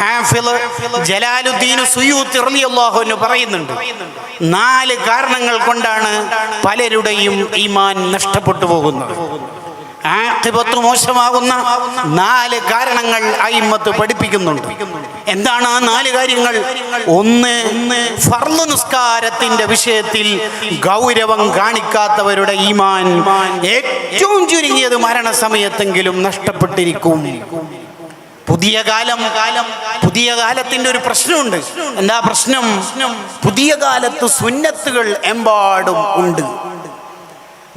ഹാഫിൾ ജലാലുദ്ദീൻ സുയൂത്തി റളിയല്ലാഹു അൻഹു പറയുന്നുണ്ട്. നാല് കാരണങ്ങൾ കൊണ്ടാണ് പലരുടെയും ഈമാൻ നഷ്ടപ്പെട്ടു പോകുന്നത്. ആഖിബത്ത് മോശമാകുന്ന നാല് കാരണങ്ങൾ അയിമത്ത് പഠിപ്പിക്കുന്നുണ്ട്. എന്താണ് ആ നാല് കാര്യങ്ങൾ? ഒന്ന് ഫർൾ നിസ്കാരത്തിന്റെ വിഷയത്തിൽ ഗൗരവം കാണിക്കാത്തവരുടെ ഈമാൻ ഏറ്റവും ചുരുങ്ങിയത് മരണസമയത്തെങ്കിലും നഷ്ടപ്പെട്ടിരിക്കും. പുതിയ കാലം കാലം പുതിയ കാലത്തിന്റെ ഒരു പ്രശ്നമുണ്ട്. എന്താ പ്രശ്നം? പുതിയ കാലത്ത് സുന്നത്തുകൾ എമ്പാടും ഉണ്ട്.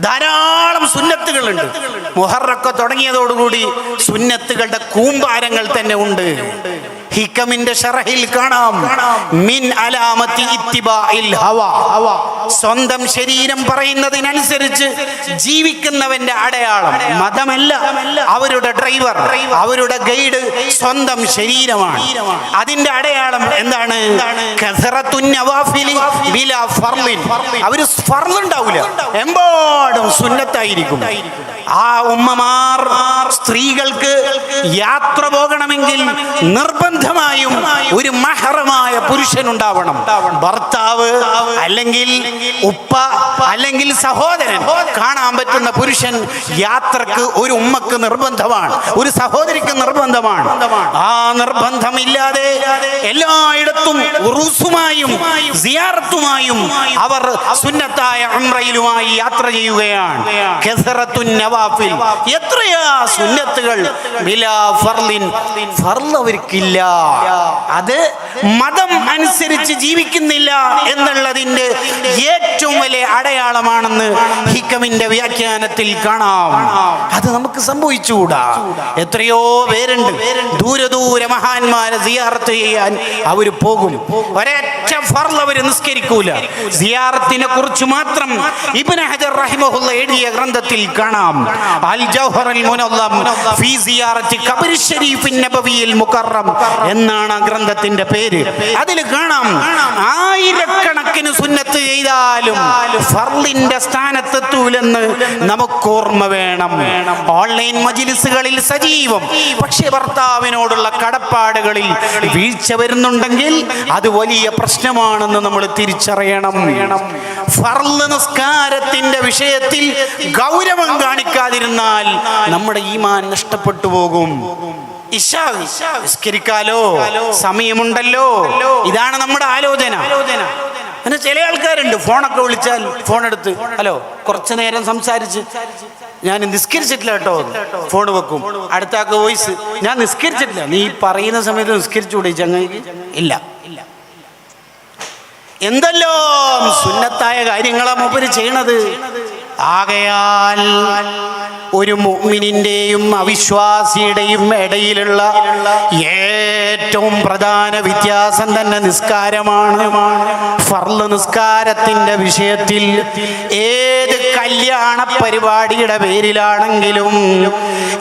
ധാരാളം സുന്നത്തുകളുണ്ട്. മുഹറൊക്കെ തുടങ്ങിയതോടുകൂടി സുന്നത്തുകളുടെ കൂമ്പാരങ്ങൾ തന്നെ ഉണ്ട്. ഹിക്കമിന്റെ ഷറഹിൽ കാണാം. മിൻ ഇത്തിബാഇൽ ഹവ. സ്വന്തം ശരീരം പറയുന്നതിനനുസരിച്ച് ജീവിക്കുന്നവന്റെ അടയാളം മതമല്ല. അവരുടെ ഡ്രൈവർ അവരുടെ ഗൈഡ് സ്വന്തം ശരീരമാണ്. അതിന്റെ അടയാളം എന്താണ്. അവർ ഫർളുണ്ടാവില്ല എമ്പാടും സുന്നത്തായിരിക്കും. ആ ഉമ്മമാർ സ്ത്രീകൾക്ക് യാത്ര പോകണമെങ്കിൽ നിർബന്ധമായും ഒരു മഹറമായ പുരുഷൻ ഉണ്ടാവണം ഭർത്താവ് അല്ലെങ്കിൽ ഉപ്പ അല്ലെങ്കിൽ സഹോദരൻ കാണാൻ പറ്റുന്ന പുരുഷൻ യാത്രയ്ക്ക് ഒരു ഉമ്മക്ക് നിർബന്ധമാണ്. ഒരു സഹോദരിക്ക് നിർബന്ധമാണ്. ആ നിർബന്ധമില്ലാതെ എല്ലായിടത്തും ഉറുസുമായും സിയാർത്തുമായും അവർ സുന്നത്തായ അമ്രയിലുമായി യാത്ര ചെയ്യുകയാണ്. നവാഫിൽ എത്രയാ സുന്നത്തുകൾ? ബിലാ ഫർലിൻ. ഫർൾ അവർക്കില്ല. അത് മതം അനുസരിച്ച് ജീവിക്കുന്നില്ല എന്നുള്ളതിന്റെ ഏറ്റവും വലിയ അടയാളമാണെന്ന് ഹിക്കമിന്റെ വ്യാഖ്യാനത്തിൽ കാണാം. അത് നമുക്ക് സംഭവിച്ചുകൂടാ. എത്രയോ പേരുണ്ട്. ദൂരെ ദൂരെ മഹാന്മാരെ സിയാർത്ത് ചെയ്യാൻ അവർ പോകും. ഒരൊറ്റ ഫർൾ അവർ നിസ്കരിക്കൂല. സിയാറത്തിനെ കുറിച്ച് മാത്രം ഇബ്നു ഹജർ എഴുതിയ ഗ്രന്ഥത്തിൽ കാണാം. അൽ ജൗഹറൽ ഫീ നബവിയിൽ എന്നാണ് ആ ഗ്രന്ഥത്തിന്റെ പേര്. അതിൽ കാണാം ആയിരക്കണക്കിന് സുന്നത്ത് ചെയ്താലും ഫർളിന്റെ സ്ഥാനത്തെത്തൂലെന്ന് നമുക്ക് ഓർമ്മ വേണം. ഓൺലൈൻ മജിലിസുകളിൽ സജീവം. പക്ഷെ ഭർത്താവിനോടുള്ള കടപ്പാടുകളിൽ വീഴ്ച വരുന്നുണ്ടെങ്കിൽ അത് വലിയ പ്രശ്നമാണെന്ന് നമ്മൾ തിരിച്ചറിയണം. ഫർൾ നിസ്കാരത്തിന്റെ വിഷയത്തിൽ ഗൗരവം കാണിക്കാതിരുന്നാൽ നമ്മുടെ ഈമാൻ നഷ്ടപ്പെട്ടു പോകും. നിസ്കരിക്കാലോ? സമയമുണ്ടല്ലോ. ഇതാണ് നമ്മുടെ ആലോചന. പിന്നെ ചില ആൾക്കാരുണ്ട് ഫോണൊക്കെ വിളിച്ചാൽ ഫോൺ എടുത്ത് ഹലോ കുറച്ചു നേരം സംസാരിച്ച്. ഞാൻ നിസ്കരിച്ചിട്ടില്ല കേട്ടോ. ഫോൺ വെക്കും. അടുത്താക്ക് വോയിസ് ഞാൻ നിസ്കരിച്ചിട്ടില്ല. നീ പറയുന്ന സമയത്ത് നിസ്കരിച്ചു കൂടി ഇല്ല ഇല്ല. എന്തെല്ലോ സുന്നത്തായ കാര്യങ്ങളാ മൂപ്പര് ചെയ്യണത്? ആകയാൽ ഒരു മുഗ്മിനിന്റെയും അവിശ്വാസിയുടെയും ഇടയിലുള്ള ഏറ്റവും പ്രധാന വ്യത്യാസം തന്നെ നിസ്കാരമാണ്. ഫർൾ നിസ്കാരത്തിന്റെ വിഷയത്തിൽ ഏത് കല്യാണ പരിപാടിയുടെ പേരിലാണെങ്കിലും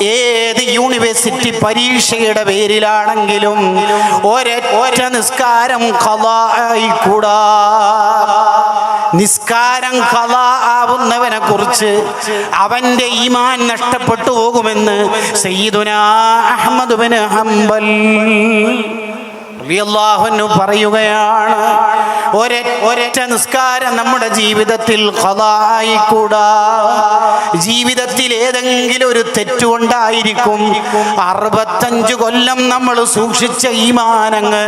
ഏത് യൂണിവേഴ്സിറ്റി പരീക്ഷയുടെ പേരിലാണെങ്കിലും ഒരൊറ്റ നിസ്കാരം കഥ കൂടാ. നിസ്കാരം കഥ ആവുന്നവനെ കുറിച്ച് അവന്റെ ഈമാൻ നഷ്ടപ്പെട്ടു പോകുമെന്ന് സയ്യിദുന അഹമ്മദ് ഹംബൽ റളിയല്ലാഹു പറയുകയാണ് ഒരെ ഒരൊറ്റ നിസ്കാരം നമ്മുടെ ജീവിതത്തിൽ ഖലായി കൂടാ ജീവിതത്തിൽ ഏതെങ്കിലും ഒരു തെറ്റുകൊണ്ടായിരിക്കും അറുപത്തഞ്ച് കൊല്ലം നമ്മൾ സൂക്ഷിച്ച ഈമാനങ്ങ്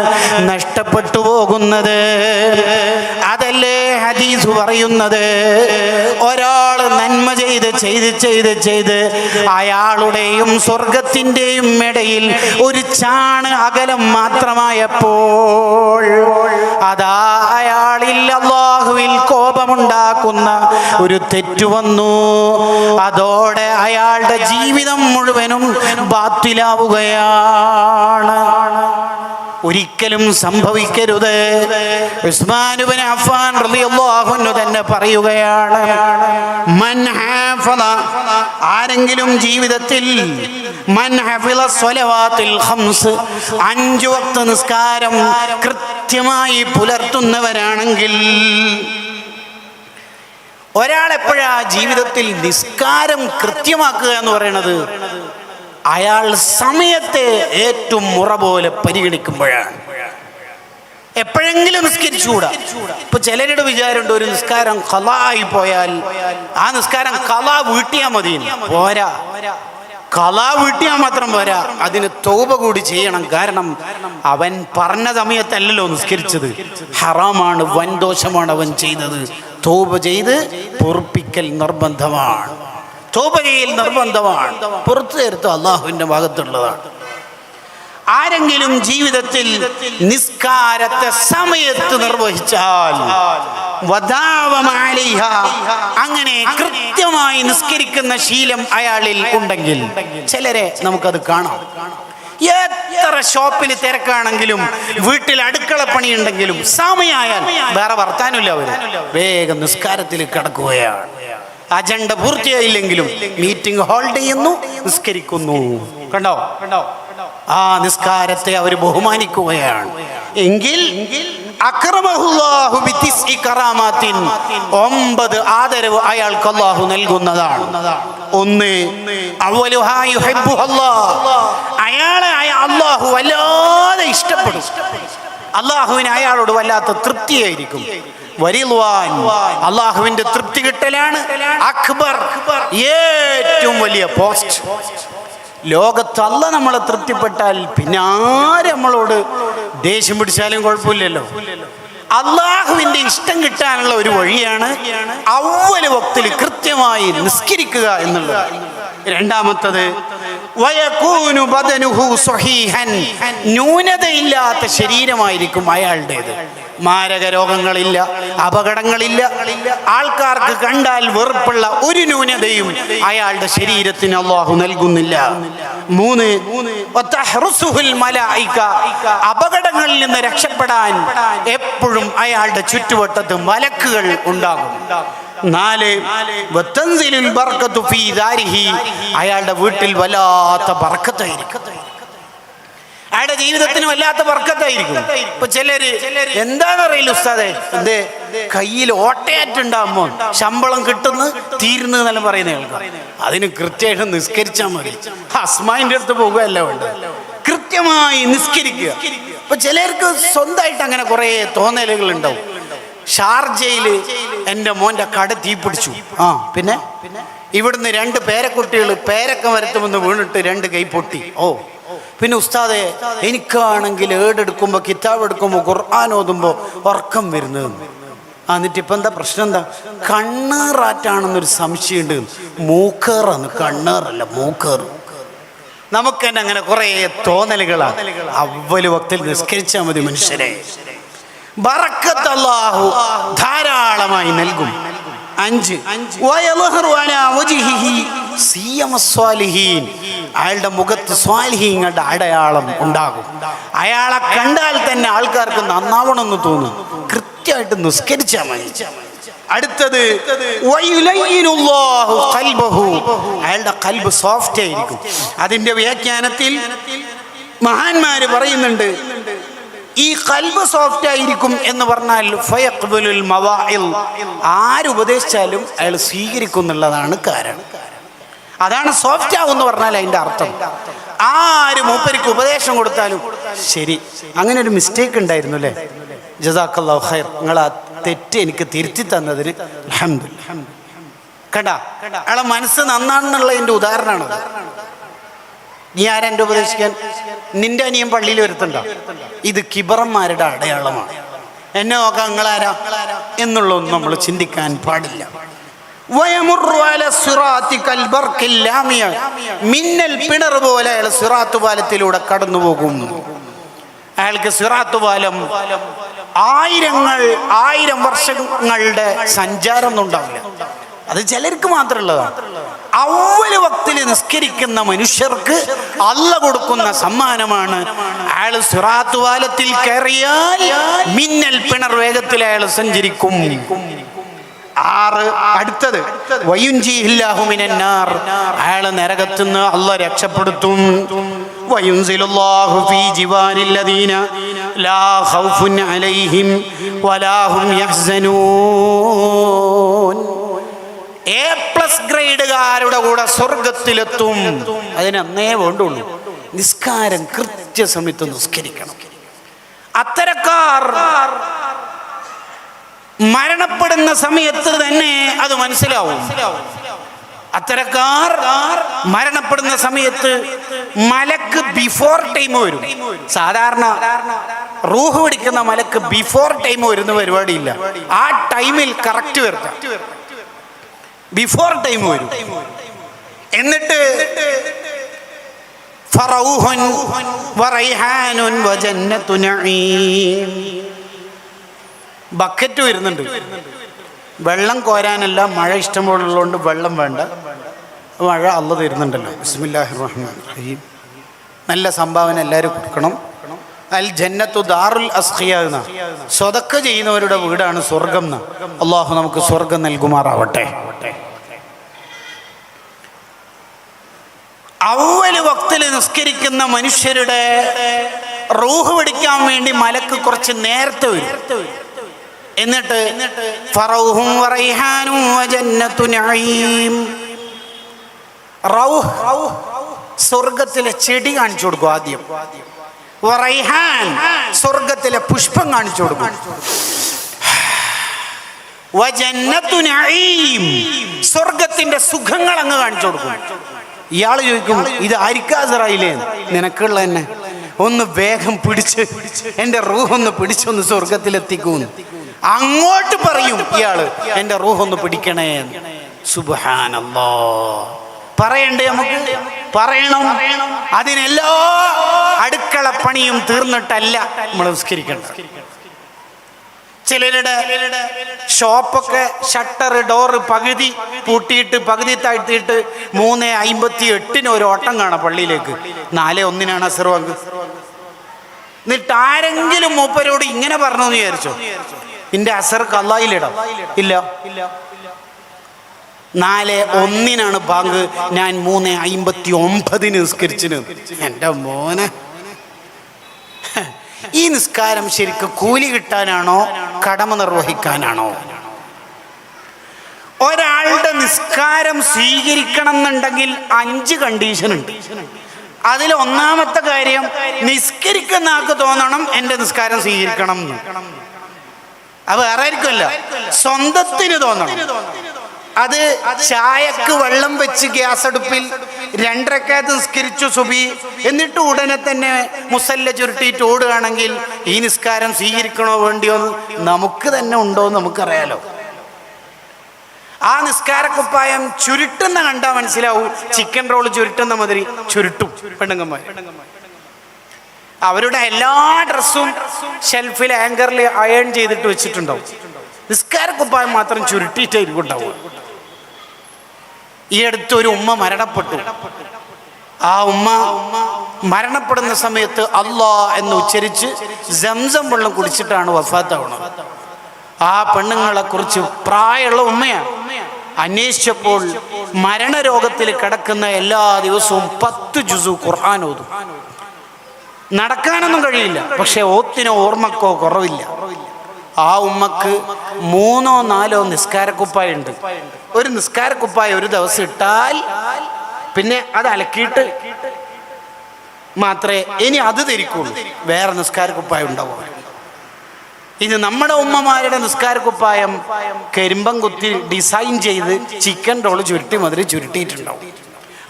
നഷ്ടപ്പെട്ടു പോകുന്നത്. അതല്ലേ ഹദീസ് പറയുന്നത്? ഒരാൾ ചെയ്ത് ചെയ്ത് ചെയ്ത് ചെയ്ത് അയാളുടെയും സ്വർഗത്തിന്റെയും ഇടയിൽ ഒരു ചാണ് അകലം മാത്രമായപ്പോൾ അതാ അയാളിൽ അള്ളാഹുവിൽ കോപമുണ്ടാക്കുന്ന ഒരു തെറ്റു വന്നു. അതോടെ അയാളുടെ ജീവിതം മുഴുവനും ബാത്തിലാവുകയാണ്. ഒരിക്കലും സംഭവിക്കരുത്. അഫ്ഫാൻ തന്നെ പറയുകയാണ് മൻ ആരെങ്കിലും ജീവിതത്തിൽ മൻ അഞ്ചു വക്ത നിസ്കാരം കൃത്യമായി പുലർത്തുന്നവരാണെങ്കിൽ ഒരാളെപ്പോഴാ ജീവിതത്തിൽ നിസ്കാരം കൃത്യമാക്കുക എന്ന് പറയുന്നത് അയാൾ സമയത്തെ ഏറ്റവും മുറ പോലെ പരിഗണിക്കുമ്പോഴാണ്. എപ്പോഴെങ്കിലും നിസ്കരിച്ചുകൂടാ. ഇപ്പൊ ചിലരുടെ വിചാരമുണ്ട് ഒരു നിസ്കാരം കലായി പോയാൽ ആ നിസ്കാരം കല വീട്ടിയാ മതി പോരാ. കല വീട്ടിയാ മാത്രം പോരാ. അതിന് തോപ കൂടി ചെയ്യണം. കാരണം അവൻ പറഞ്ഞ സമയത്തല്ലല്ലോ നിസ്കരിച്ചത്. ഹറാമാണ് വൻ ദോഷമാണ് അവൻ ചെയ്തത്. തോപ ചെയ്ത് പൊറുപ്പിക്കൽ നിർബന്ധമാണ്. തോപ ചെയ്യൽ നിർബന്ധമാണ്. പുറത്തു ചേർത്ത് അള്ളാഹുവിന്റെ ഭാഗത്തുള്ളതാണ്. ആരെങ്കിലും ജീവിതത്തിൽ നിസ്കാരത്തെ സമയത്ത് നിർവഹിച്ചാൽ അങ്ങനെ കൃത്യമായി നിസ്കരിക്കുന്ന ശീലം അയാളിൽ ഉണ്ടെങ്കിൽ ചിലരെ നമുക്കത് കാണാം. എത്ര ഷോപ്പിൽ തിരക്കാണെങ്കിലും വീട്ടിൽ അടുക്കള പണി ഉണ്ടെങ്കിലും സമയമായാൽ വേറെ വർത്താനില്ല അവർ. വേഗം നിസ്കാരത്തിൽ കിടക്കുകയാണ്. അജണ്ട പൂർത്തിയായില്ലെങ്കിലും മീറ്റിംഗ് ഹോൾഡ് ചെയ്യുന്നു നിസ്കരിക്കുന്നു. കണ്ടോ? കണ്ടോ ആ നിസ്കാരത്തെ അവർ ബഹുമാനിക്കുകയാണ്. എങ്കിൽ ഒമ്പത് ആദരവ് അയാൾക്ക് അള്ളാഹു നൽകുന്നതാണ്. ഒന്ന്. അയാളെ അള്ളാഹു വല്ലാതെ ഇഷ്ടപ്പെടും. അള്ളാഹുവിന് അയാളോട് വല്ലാത്ത തൃപ്തിയായിരിക്കും. വരിൽവാൻ അള്ളാഹുവിന്റെ തൃപ്തി കിട്ടലാണ്. അക്ബർ. ഏറ്റവും വലിയ പോസ്റ്റ് ലോകത്ത് അല്ല നമ്മളെ തൃപ്തിപ്പെട്ടാൽ പിന്നെ ആര് നമ്മളോട് ദേഷ്യം പിടിച്ചാലും കുഴപ്പമില്ലല്ലോ. അള്ളാഹുവിന്റെ ഇഷ്ടം കിട്ടാനുള്ള ഒരു വഴിയാണ് അവൽ വക്തിൽ കൃത്യമായി നിസ്കരിക്കുക എന്നുള്ളത്. രണ്ടാമത്തത്. ന്യൂനതയില്ലാത്ത ശരീരമായിരിക്കും അയാളുടേത് മാരക രോഗങ്ങളില്ല അപകടങ്ങളില്ല ആൾക്കാർക്ക് കണ്ടാൽ വെറുപ്പുള്ള ഒരു ന്യൂനതയും അയാളുടെ ശരീരത്തിന് അള്ളാഹു നൽകുന്നില്ല മൂന്ന്. അപകടങ്ങളിൽ നിന്ന് രക്ഷപ്പെടാൻ എപ്പോഴും അയാളുടെ ചുറ്റുവട്ടത്ത് മലക്കുകൾ ഉണ്ടാകും നാല്. അയാളുടെ വീട്ടിൽ വല്ലാത്ത ബർക്കത്തായിരിക്കും. അയാളുടെ ജീവിതത്തിന് വല്ലാത്ത വർക്കത്തായിരിക്കും ഇപ്പൊ ചിലര് എന്താണെന്നറിയില്ല ഉസ്താദെ? എന്തേ? കയ്യിൽ ഓട്ടയാറ്റുണ്ടാകുമ്പോ ശമ്പളം കിട്ടുന്നു തീരുന്നു എന്നെല്ലാം പറയുന്ന അതിന് കൃത്യമായിട്ട് നിസ്കരിച്ചാൽ മതി. ഹസ്മാന്റെ അടുത്ത് പോകുകയല്ല വേണ്ട കൃത്യമായി നിസ്കരിക്കുക. ഇപ്പൊ ചിലർക്ക് സ്വന്തമായിട്ട് അങ്ങനെ കുറെ തോന്നലുകൾ ഉണ്ടാവും ഷാർജയിൽ എന്റെ മോന്റെ കട തീ പിടിച്ചു. ആ പിന്നെ? ഇവിടുന്ന് രണ്ട് പേരക്കുട്ടികൾ പേരക്ക വരത്തുമെന്ന് വീണിട്ട് രണ്ട് കൈ പൊട്ടി. ഓ. പിന്നെ ഉസ്താദെ എനിക്കാണെങ്കിൽ ഏടെടുക്കുമ്പോൾ കിതാബ് എടുക്കുമ്പോൾ ഖുർആൻ ഓതുമ്പോൾ ഉറക്കം വരുന്നത്. എന്നിട്ട് ഇപ്പം എന്താ പ്രശ്നം എന്താ? കണ്ണേറാറ്റാണെന്നൊരു സംശയമുണ്ട്. മൂക്കേറാണ് കണ്ണേറല്ല മൂക്കേറ്. നമുക്ക് തന്നെ അങ്ങനെ കുറേ തോന്നലുകളാണ് അവൽ വക്തിൽ നിസ്കരിച്ചാൽ മതി മനുഷ്യരെ. ബറക്കത്ത് അല്ലാഹു ധാരാളമായി നൽകും. അഞ്ച്. അയാളുടെ മുഖത്ത് സ്വാലിഹീങ്ങളുടെ അടയാളം ഉണ്ടാകും. അയാളെ കണ്ടാൽ തന്നെ ആൾക്കാർക്ക് നന്നാവണമെന്ന് തോന്നും. കൃത്യമായിട്ട് നിസ്കരിച്ചാൽ മതി. അടുത്തത്. അയാളുടെ കൽബ് സോഫ്റ്റ് ആയിരിക്കും. അതിന്റെ വ്യാഖ്യാനത്തിൽ മഹാന്മാര് പറയുന്നുണ്ട് ഈ കൽബ് സോഫ്റ്റ് ആയിരിക്കും എന്ന് പറഞ്ഞാൽ ഫയഖ്ബലുൽ മവാഇൽ. ആരുപദേശിച്ചാലും അയാൾ സ്വീകരിക്കും എന്നുള്ളതാണ് കാരണം. അതാണ് സോഫ്റ്റ് ആവും എന്ന് പറഞ്ഞാൽ അതിന്റെ അർത്ഥം. ആര് മൂപ്പരിക്ക് ഉപദേശം കൊടുത്താലും ശരി. അങ്ങനെ ഒരു മിസ്റ്റേക്ക് ഉണ്ടായിരുന്നു അല്ലേ? ജസാഖല്ലാ ഖൈർ. നിങ്ങൾ ആ തെറ്റ് എനിക്ക് തിരുത്തി തന്നതിന് അൽഹംദുലില്ലാഹ്. കണ്ട? അയാളെ മനസ്സ് നന്നാണെന്നുള്ളതിന്റെ ഉദാഹരണമാണ് നീ ആരെന്റെ ഉപദേശിക്കാൻ? നിന്റെ അനിയൻ പള്ളിയിൽ വരുത്തണ്ട ഇത് കിബറന്മാരുടെ അടയാളമാണ്. എന്നെ നോക്കാം നിങ്ങളാരാ? എന്നുള്ളൊന്നും നമ്മൾ ചിന്തിക്കാൻ പാടില്ല. മിന്നൽ പിണർ പോലെ അയാൾ സിറാത്ത് പാലത്തിലൂടെ കടന്നു പോകും അയാൾക്ക് സിറാത്ത് പാലം ആയിരങ്ങൾ ആയിരം വർഷങ്ങളുടെ സഞ്ചാരം ഒന്നും ഉണ്ടാവില്ല. അത് ചിലർക്ക് മാത്രമുള്ളതാണ്. അവൽ വക്തിൽ നിസ്കരിക്കുന്ന മനുഷ്യർക്ക് അല്ല കൊടുക്കുന്ന സമ്മാനമാണ്. അയാൾ സിറാത്ത് പാലത്തിൽ കയറിയാൽ മിന്നൽ പിണർ വേഗത്തിൽ അയാൾ സഞ്ചരിക്കും. ആറ് അടുത്തത്. അയാളെ നരകത്തുനിന്ന് അല്ല രക്ഷപ്പെടുത്തും. വയുൻസിലുല്ലാഹു പ്ലസ് ഗ്രേഡുകാരുടെ കൂടെ സ്വർഗത്തിലെത്തും അതിനന്നേ വേണ്ടുള്ളൂ. നിസ്കാരം കൃത്യസമയത്ത് നിസ്കരിക്കണം. അത്തരക്കാർ മരണപ്പെടുന്ന സമയത്ത് തന്നെ അത് മനസ്സിലാവും. അത്തരക്കാർ മരണപ്പെടുന്ന സമയത്ത് മലക്ക് ബിഫോർ ടൈം വരും. സാധാരണ റൂഹ് പിടിക്കുന്ന മലക്ക് ബിഫോർ ടൈം വരുന്ന പരിപാടിയില്ല. ആ ടൈമിൽ കറക്റ്റ് വരുത്താം. ബിഫോർ ടൈം വരും. എന്നിട്ട് ബക്കറ്റ് വരുന്നുണ്ട്. വെള്ളം കോരാനല്ല മഴ ഇഷ്ടമുള്ളതുകൊണ്ട് വെള്ളം വേണ്ട. മഴ അള്ള തരുന്നുണ്ടല്ലോ. ബിസ്മില്ലാഹിർ റഹ്മാൻ റഹീം. നല്ല സംഭാവന എല്ലാവരും കൊടുക്കണം. അൽ ജന്നത്തു ദാറുൽ അസ്ഖിയ എന്ന. സ്വതക്ക ചെയ്യുന്നവരുടെ വീടാണ് സ്വർഗം എന്ന്. അള്ളാഹു നമുക്ക് സ്വർഗം നൽകുമാറാവട്ടെ അവൽ വക്തിൽ നിസ്കരിക്കുന്ന മനുഷ്യരുടെ റൂഹ് പിടിക്കാൻ വേണ്ടി മലക്ക് കുറച്ച് നേരത്തെ വരും എന്നിട്ട് ഫറൗഹും. റൗഹ് സ്വർഗത്തിലെ ചെടി കാണിച്ചു കൊടുക്കും ആദ്യം വറൈഹാൻ സ്വർഗത്തിലെ പുഷ്പം കാണിച്ചു കൊടുക്കും. സ്വർഗത്തിന്റെ സുഖങ്ങൾ അങ്ങ് കാണിച്ചു കൊടുക്കും ഇയാൾ ചോദിക്കും ഇത് അരിക്കാസറായില്ലേ നിനക്കുള്ള തന്നെ ഒന്ന് വേഗം പിടിച്ച് എന്റെ റൂഹ് ഒന്ന് പിടിച്ചൊന്ന് സ്വർഗത്തിലെത്തിക്കൂന്ന് അങ്ങോട്ട് പറയും ഇയാൾ എന്റെ റൂഹ് ഒന്ന് പിടിക്കണേ. സുബാനല്ലോ പറയണ്ടേ നമുക്ക്? പറയണം. അതിനെല്ലാ അടുക്കള പണിയും തീർന്നിട്ടല്ല നമ്മൾ നിസ്കരിക്കണം ചിലരുടെ ഷോപ്പൊക്കെ ഷട്ടർ ഡോറ് പകുതി പൂട്ടിയിട്ട് പകുതി താഴ്ത്തിയിട്ട് മൂന്ന് അമ്പത്തി എട്ടിന് ഒരു ഓട്ടം കാണാം പള്ളിയിലേക്ക്. നാല് ഒന്നിനാണ് അസർ പങ്ക് എന്നിട്ട് ആരെങ്കിലും മൂപ്പരോട് ഇങ്ങനെ പറഞ്ഞു എന്ന് വിചാരിച്ചോ? നിന്റെ അസർ കല്ലായിലിടാം ഇല്ല. നാല് ഒന്നിനാണ് ബാങ്ക്. ഞാൻ മൂന്ന് അമ്പത്തി ഒമ്പതിന് നിസ്കരിച്ചിന്. എന്റെ മോനെ. ഈ നിസ്കാരം ശരിക്ക് കൂലി കിട്ടാനാണോ കടമ നിർവഹിക്കാനാണോ? ഒരാളുടെ നിസ്കാരം സ്വീകരിക്കണം എന്നുണ്ടെങ്കിൽ അഞ്ച് കണ്ടീഷൻ ഉണ്ട്. അതിൽ ഒന്നാമത്തെ കാര്യം നിസ്കരിക്കുന്ന ആൾക്ക് തോന്നണം എന്റെ നിസ്കാരം സ്വീകരിക്കണം അത് വേറെ ആയിരിക്കുമല്ല സ്വന്തത്തിന് തോന്നണം. അത് ചായക്ക് വെള്ളം വെച്ച് ഗ്യാസ് അടുപ്പിൽ രണ്ടരക്കകത്ത് നിസ്കരിച്ചു സുബി. എന്നിട്ട് ഉടനെ തന്നെ മുസല്ല ചുരുട്ടിയിട്ട് ഓടുകയാണെങ്കിൽ ഈ നിസ്കാരം സ്വീകരിക്കണോ വേണ്ടിയോ നമുക്ക് തന്നെ ഉണ്ടോ എന്ന് നമുക്കറിയാലോ. ആ നിസ്കാരക്കുപ്പായം ചുരുട്ടുന്ന കണ്ടാ മനസ്സിലാവും. ചിക്കൻ റോൾ ചുരുട്ടുന്ന മാതിരി ചുരുട്ടും പെണ്ണുങ്ങന്മാർ അവരുടെ എല്ലാ ഡ്രസ്സും ഷെൽഫിൽ ആങ്കറിൽ അയൺ ചെയ്തിട്ട് വെച്ചിട്ടുണ്ടാവും. നിസ്കാരക്കുപ്പായം മാത്രം ചുരുട്ടിയിട്ടായിരിക്കും ഉണ്ടാവും ഈ അടുത്ത് ഒരു ഉമ്മ മരണപ്പെട്ടു. ആ ഉമ്മ മരണപ്പെടുന്ന സമയത്ത് അള്ളാ എന്ന് ഉച്ചരിച്ച് ജംസം വെള്ളം കുടിച്ചിട്ടാണ് വഫാത്താവുന്നത് ആ പെണ്ണുങ്ങളെ കുറിച്ച് പ്രായമുള്ള ഉമ്മയാണ്. അന്വേഷിച്ചപ്പോൾ മരണരോഗത്തിൽ കിടക്കുന്ന എല്ലാ ദിവസവും പത്ത് ജുസു ഖുർആൻ ഓതും. നടക്കാനൊന്നും കഴിയില്ല. പക്ഷെ ഓത്തിനോ ഓർമ്മക്കോ കുറവില്ല. ആ ഉമ്മക്ക് മൂന്നോ നാലോ നിസ്കാരക്കുപ്പായ ഉണ്ട് ഒരു നിസ്കാരക്കുപ്പായ ഒരു ദിവസം ഇട്ടാൽ പിന്നെ അത് അലക്കിയിട്ട് മാത്രമേ ഇനി അത് ധരിക്കുള്ളൂ. വേറെ നിസ്കാരക്കുപ്പായ ഉണ്ടാവും ഇനി നമ്മുടെ ഉമ്മമാരുടെ നിസ്കാരക്കുപ്പായം കരിമ്പം കുത്തി ഡിസൈൻ ചെയ്ത് ചിക്കൻ റോൾ ചുരുട്ടി മതിരി ചുരുട്ടിയിട്ടുണ്ടാവും.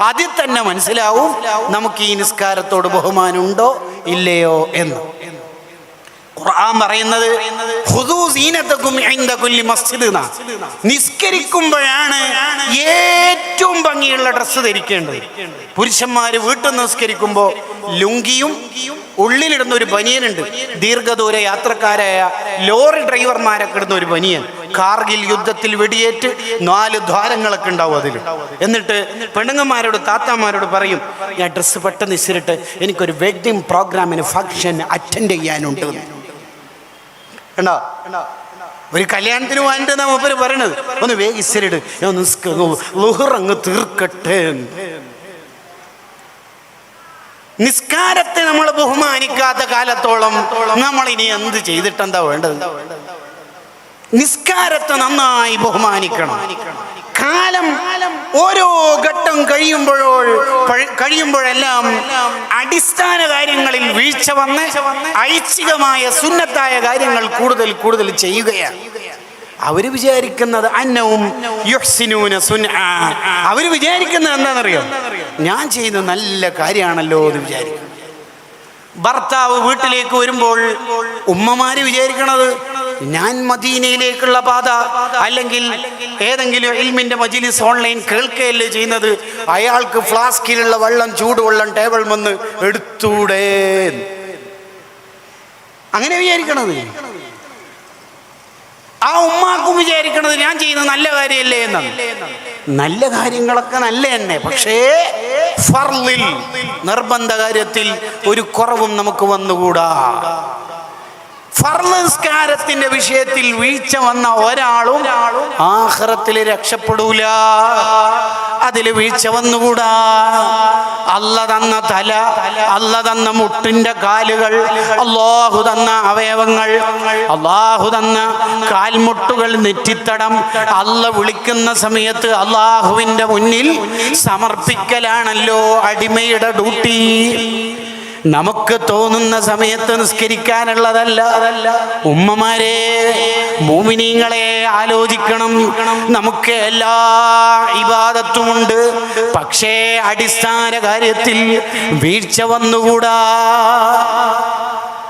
അതിൽ തന്നെ മനസ്സിലാവും നമുക്ക് ഈ നിസ്കാരത്തോട് ബഹുമാനമുണ്ടോ ഇല്ലയോ എന്ന്. ഖുർആൻ പറയുന്നത്. നിസ്കരിക്കുമ്പോഴാണ് ഏറ്റവും ഭംഗിയുള്ള ഡ്രസ്സ് ധരിക്കേണ്ടത് പുരുഷന്മാര് വീട്ടിൽ നിസ്കരിക്കുമ്പോ ലുങ്കിയും ഉള്ളിലിടുന്ന ഒരു ബനിയനുണ്ട്. ദീർഘദൂര യാത്രക്കാരായ ലോറി ഡ്രൈവർമാരൊക്കെ ഇടുന്ന ഒരു ബനിയൻ. കാർഗിൽ യുദ്ധത്തിൽ വെടിയേറ്റ് നാല് ദ്വാരങ്ങളൊക്കെ ഉണ്ടാവും അതിൽ എന്നിട്ട് പെണ്ണുങ്ങന്മാരോട് താത്താമാരോട് പറയും ഞാൻ ഡ്രസ്സ് പെട്ടെന്ന് ഇസിരിട്ട് എനിക്കൊരു വെഡിങ് പ്രോഗ്രാമിന് ഫംഗ്ഷൻ അറ്റൻഡ് ചെയ്യാനുണ്ട്. ഉണ്ടോ ഒരു കല്യാണത്തിന് പോകാൻ മൂപ്പര് പറയണത്. ഒന്ന് വേഗം ഇസിരിട് ഞാൻ ഒന്ന് ലുഹർ അങ്ങ് തീർക്കട്ടെ. നിസ്കാരത്തെ നമ്മൾ ബഹുമാനിക്കാത്ത കാലത്തോളം നമ്മൾ ഇനി എന്ത് ചെയ്തിട്ടെന്താ വേണ്ടത്? നിസ്കാരത്തെ നന്നായി ബഹുമാനിക്കണം. കാലം ഓരോ ഘട്ടം കഴിയുമ്പോഴോ പഴ- കഴിയുമ്പോഴെല്ലാം അടിസ്ഥാന കാര്യങ്ങളിൽ വീഴ്ച വന്ന് ഐച്ഛികമായ സുന്നത്തായ കാര്യങ്ങൾ കൂടുതൽ കൂടുതൽ ചെയ്യുകയാണ്. അവർ വിചാരിക്കുന്നത് അന്നവും. അവർ വിചാരിക്കുന്നത് എന്താണെന്നറിയോ? ഞാൻ ചെയ്യുന്ന നല്ല കാര്യമാണല്ലോ എന്ന് വിചാരിക്കും. ഭർത്താവ് വീട്ടിലേക്ക് വരുമ്പോൾ ഉമ്മമാര് വിചാരിക്കണത് ഞാൻ മദീനയിലേക്കുള്ള പാത അല്ലെങ്കിൽ ഏതെങ്കിലും ഇൽമിന്റെ മജിലിസ് ഓൺലൈൻ കേൾക്കുകയല്ലേ ചെയ്യുന്നത്? അയാൾക്ക് ഫ്ലാസ്കിലുള്ള വെള്ളം ചൂടുവെള്ളം ടേബിൾ വന്ന് എടുത്തൂടേ അങ്ങനെ വിചാരിക്കണത്. ആ ഉമ്മാക്കും വിചാരിക്കണത് ഞാൻ ചെയ്യുന്നത് നല്ല കാര്യമല്ലേ എന്നാണ്. നല്ല കാര്യങ്ങളൊക്കെ നല്ല തന്നെ. പക്ഷേ ഫർലിൽ നിർബന്ധ കാര്യത്തിൽ ഒരു കുറവും നമുക്ക് വന്നുകൂടാ. ഫർലസ്കാരത്തിന്റെ വിഷയത്തിൽ വീഴ്ച വന്ന ഒരാളും ആഹ്റത്തിൽ രക്ഷപ്പെടൂല. അതിൽ വീഴ്ച വന്നുകൂടാ. അല്ല തന്ന തല അല്ല തന്ന മുട്ടിന്റെ കാലുകൾ അള്ളാഹു തന്ന അവയവങ്ങൾ അള്ളാഹു തന്ന കാൽമുട്ടുകൾ നെറ്റിത്തടം. അല്ല വിളിക്കുന്ന സമയത്ത് അള്ളാഹുവിന്റെ മുന്നിൽ സമർപ്പിക്കലാണല്ലോ അടിമയുടെ ഡ്യൂട്ടി. നമുക്ക് തോന്നുന്ന സമയത്ത് നിസ്കരിക്കാനുള്ളതല്ല. ഉമ്മമാരെ മോമിനീങ്ങളെ ആലോചിക്കണം. നമുക്ക് എല്ലാ ഇബാദത്തുമുണ്ട്. പക്ഷേ അടിസ്ഥാന കാര്യത്തിൽ വീഴ്ച വന്നുകൂടാ.